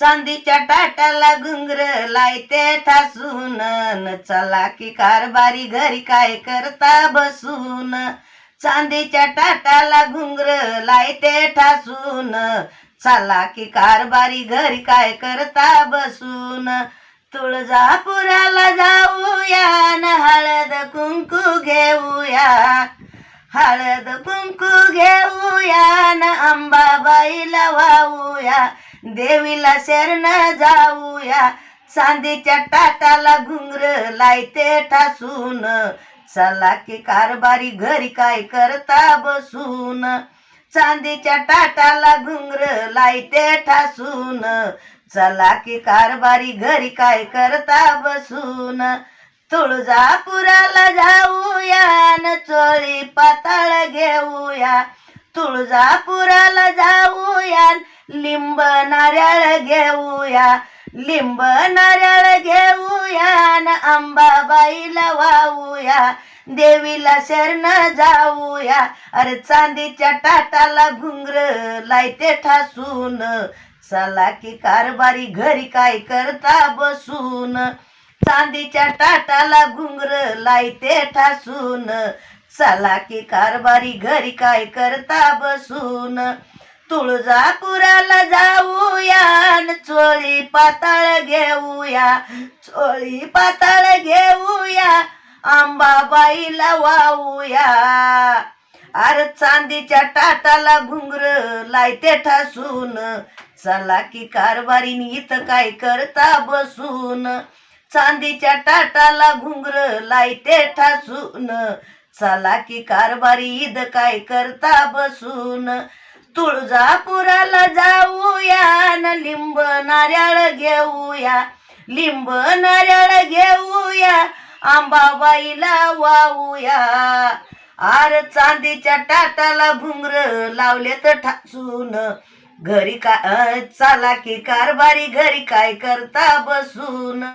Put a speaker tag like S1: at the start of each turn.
S1: चांदीच्या टाटाला घुंगर लायते ठासून. न चला की कारभारी घरी काय करता बसून. चांदीच्या टाटाला घुंगर लायते ठासून. चला की कारभारी घरी काय करता बसून. तुळजापुराला जाऊया न हळद कुंकू घेऊया. हळद कुंकू घेऊया. अंबाबाईला वाहूया देवीला शरण जाऊया. चांदीच्या टाटाला घुंगर लायते ठासून. चला की कारभारी घरी काय करता बसून. चांदीच्या टाटाला घुंगर लायते ठासून. चला की कारभारी घरी काय करता बसून. तुळजापुराला जाऊया न चोळी पाताळ घेऊया. तुळजापुराला जाऊया लिंब नारळ घेऊया लिंब नारळ घेऊया न अंबाबाईला वाहूया देवीला शरण जाऊया अरे चांदीच्या टाटाला घुंगर लायते ठासून चला की कारभारी घरी काय करता बसून. चांदीच्या टाटाला घुंगर लायते ठासून चला की कारभारी घरी काय करता बसून? तुळजापुराला जाऊया चोळी पाताळ घेऊया चोळी पाताळ घेऊया आंबाबाईला वाहूया. अरे चांदीच्या टाटाला घुंगर लायते ठासून. चला की कारभारीने इथं काय करता बसून? चांदीच्या टाटाला घुंगर लायते ठासून. चला की कारभारी ईद काय करता बसून? तुळजापुराला जाऊया न लिंब नारळ घेऊया. लिंब नारळ घेऊया आंबाबाईला वाऊया आर चांदीच्या टाटाला भुंगर लावले तर ठासून घरी का चाला की कारभारी घरी काय करता बसून?